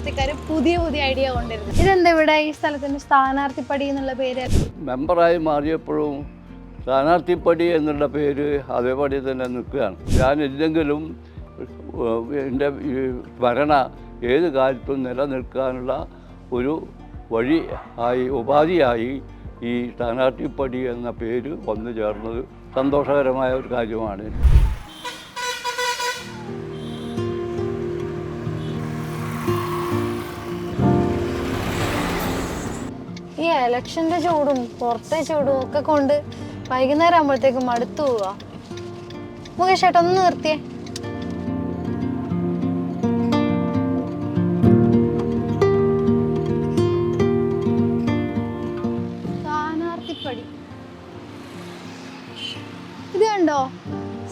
പാർട്ടിക്കാർ പുതിയ പുതിയ ഐഡിയ കൊണ്ടിരുന്നു ഇതെന്താ ഇവിടെ ഈ സ്ഥലത്തിന് സ്ഥാനാർത്ഥിപ്പടി എന്നുള്ള പേര്? മെമ്പറായി മാറിയപ്പോഴും സ്ഥാനാർത്ഥിപ്പടി എന്നുള്ള പേര് അതേപടി തന്നെ നിൽക്കുകയാണ്. ഞാനില്ലെങ്കിലും എന്റെ ഭരണ ഏത് കാലത്തും നിലനിൽക്കാനുള്ള ഒരു വഴി ആയി ഉപാധിയായി ഈ സ്ഥാനാർത്ഥിപ്പടി എന്ന പേര് വന്നു ചേർന്നത് സന്തോഷകരമായ ഒരു കാര്യമാണ്. ഇലക്ഷന്റെ ചൂടും പുറത്തെ ചൂടും ഒക്കെ കൊണ്ട് വൈകുന്നേരം ആകുമ്പോഴത്തേക്കും മടുത്തു പോവാ. മുകേഷ് ചേട്ടാ ഒന്ന് നിർത്തിയേ. ഇത് കണ്ടോ?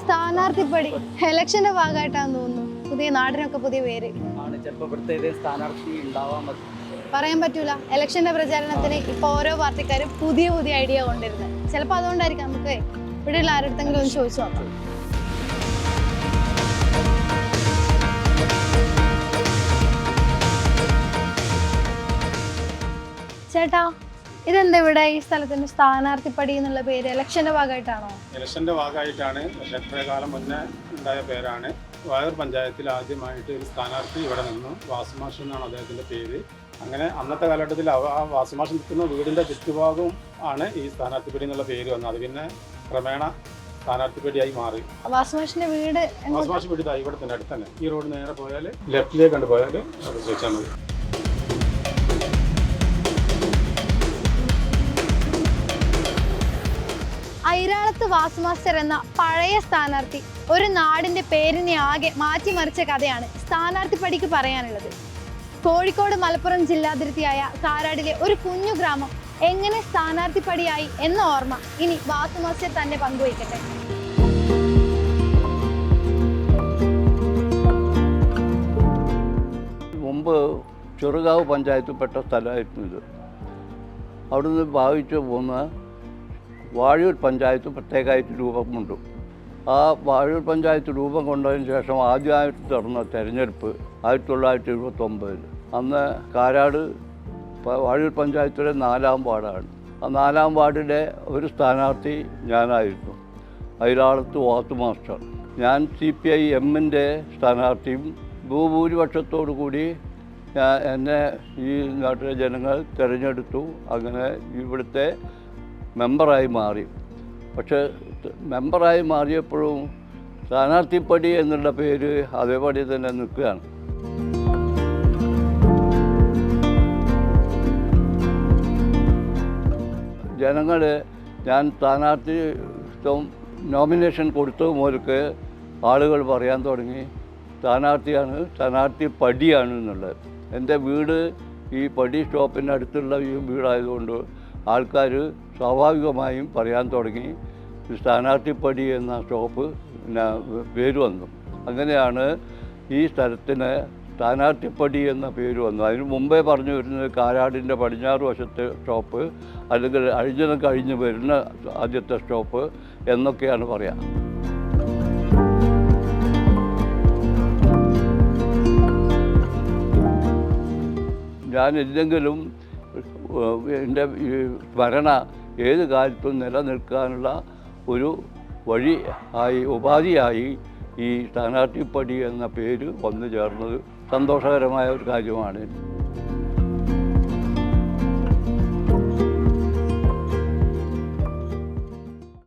സ്ഥാനാർത്ഥിപ്പടി. ഇലക്ഷന്റെ ഭാഗമായിട്ടാന്ന് തോന്നുന്നു. പുതിയ നാടിനൊക്കെ പുതിയ പേര്. ഏതേ സ്ഥാനാർത്ഥി ഉണ്ടാവാൻ മതി പറയാൻ പറ്റൂല. ഇലക്ഷന്റെ പ്രചാരണത്തിന് ഇപ്പൊ ഓരോ പാർട്ടിക്കാരും പുതിയ പുതിയ ഐഡിയ കൊണ്ടിരുന്നത് ചിലപ്പോ അതുകൊണ്ടായിരിക്കും നമുക്ക് ഇവിടെ ഉള്ള ആരുടെങ്കിലും ഒന്ന് ചോദിച്ചു നോക്കാം. ചേട്ടാ ഇതെന്താ ഇവിടെ ഈ സ്ഥലത്തിന് സ്ഥാനാർത്ഥിപ്പടി എന്നുള്ള പേര്? ഇലക്ഷന്റെ ഭാഗമായിട്ടാണോ? ഇലക്ഷന്റെ ഭാഗമായിട്ടാണ്. എത്ര കാലം മുന്നേ ഉണ്ടായ പേരാണ്. വയർ പഞ്ചായത്തിൽ ആദ്യമായിട്ട് ഒരു സ്ഥാനാർത്ഥി ഇവിടെ നിന്നു. വാസുമാഷ് എന്നാണ് അദ്ദേഹത്തിന്റെ പേര്. അങ്ങനെ അന്നത്തെ കാലഘട്ടത്തിൽ ആ വാസുമാഷ് നിൽക്കുന്ന വീടിന്റെ ചുറ്റുഭാഗവും ആണ് ഈ സ്ഥാനാർത്ഥിപ്പടി എന്നുള്ള പേര് വന്നത്. അത് പിന്നെ ക്രമേണ സ്ഥാനാർത്ഥിപ്പടിയായി മാറി. വാസുമാഷിന്റെ വീട്? വാസുമാഷ് വീട് ഇവിടെ തന്നെ അടുത്ത് തന്നെ. ഈ റോഡ് നേരെ പോയാൽ ലെഫ്റ്റിലേക്ക് കണ്ട് പോയാൽ അവിടെ ചോദിച്ചാൽ മതി. ഐരാളത്ത് വാസുമാസ്റ്റർ എന്ന പഴയ സ്ഥാനാർത്ഥി ഒരു നാടിന്റെ പേരിനെ ആകെ മാറ്റിമറിച്ച കഥയാണ് സ്ഥാനാർത്ഥി പടിക്ക് പറയാനുള്ളത്. കോഴിക്കോട് മലപ്പുറം ജില്ലാതിർത്തിയായ കാരാടിലെ ഒരു കുഞ്ഞു ഗ്രാമം എങ്ങനെ സ്ഥാനാർത്ഥിപ്പടിയായി എന്ന ഓർമ്മ ഇനി വാസുമാസ്യ തന്നെ പങ്കുവയ്ക്കട്ടെ. മുമ്പ് ചെറുകാവ് പഞ്ചായത്തിൽപ്പെട്ട സ്ഥലമായിരുന്നു ഇത്. അവിടുന്ന് ഭാവിച്ചു പോകുന്ന വാഴൂർ പഞ്ചായത്ത് പ്രത്യേകമായിട്ട് രൂപമുണ്ട്. ആ വാഴൂർ പഞ്ചായത്ത് രൂപം കൊണ്ടതിന് ശേഷം ആദ്യമായിട്ട് നടന്ന തിരഞ്ഞെടുപ്പ് ആയിരത്തി തൊള്ളായിരത്തി എഴുപത്തൊമ്പതിൽ അന്ന് കാരാട് വാഴൂർ പഞ്ചായത്തിലെ നാലാം വാർഡാണ്. ആ നാലാം വാർഡിലെ ഒരു സ്ഥാനാർത്ഥി ഞാനായിരുന്നു. അയിലാളത്ത് വാത്തു മാസ്റ്റർ. ഞാൻ സി പി ഐ എമ്മിന്റെ സ്ഥാനാർത്ഥിയും ഭൂഭൂരിപക്ഷത്തോടു കൂടി എന്നെ ഈ നാട്ടിലെ ജനങ്ങൾ തിരഞ്ഞെടുത്തു. അങ്ങനെ ഇവിടുത്തെ മെമ്പറായി മാറി. പക്ഷേ മെമ്പറായി മാറിയപ്പോഴും സ്ഥാനാർത്ഥിപ്പടി എന്നുള്ള പേര് അതേപടി തന്നെ നിൽക്കുകയാണ്. ജനങ്ങൾ ഞാൻ സ്ഥാനാർത്ഥിത്വം നോമിനേഷൻ കൊടുത്തു മുതൽക്ക് ആളുകൾ പറയാൻ തുടങ്ങി. സ്ഥാനാർത്ഥിയാണ് സ്ഥാനാർത്ഥി പടിയാണ് എന്നുള്ളത്. എന്റെ വീട് ഈ പടി സ്റ്റോപ്പിന്റെ അടുത്തുള്ള ഈ വീടായതുകൊണ്ട് ആൾക്കാർ സ്വാഭാവികമായും പറയാൻ തുടങ്ങി. സ്ഥാനാർത്ഥിപ്പടി എന്ന സ്റ്റോപ്പ് പേര് വന്നു. അങ്ങനെയാണ് ഈ സ്ഥലത്തിന് സ്ഥാനാർത്ഥിപ്പടി എന്ന പേര് വന്നു. അതിന് മുമ്പേ പറഞ്ഞു വരുന്നത് കാരാടിന്റെ പടിഞ്ഞാറ് വശത്തെ സ്റ്റോപ്പ് അല്ലെങ്കിൽ അഴിഞ്ഞതും കഴിഞ്ഞ് വരുന്ന ആദ്യത്തെ സ്റ്റോപ്പ് എന്നൊക്കെയാണ് പറയാം. ഞാൻ ഇല്ലെങ്കിലും എന്റെ ഈ ഭരണ ഏത് കാലത്തും നിലനിൽക്കാനുള്ള ഒരു വഴി ആയി ഉപാധിയായി ഈ സ്ഥാനാർത്ഥിപ്പടി എന്ന പേര് വന്നു ചേർന്നത് സന്തോഷകരമായ ഒരു കാര്യമാണ്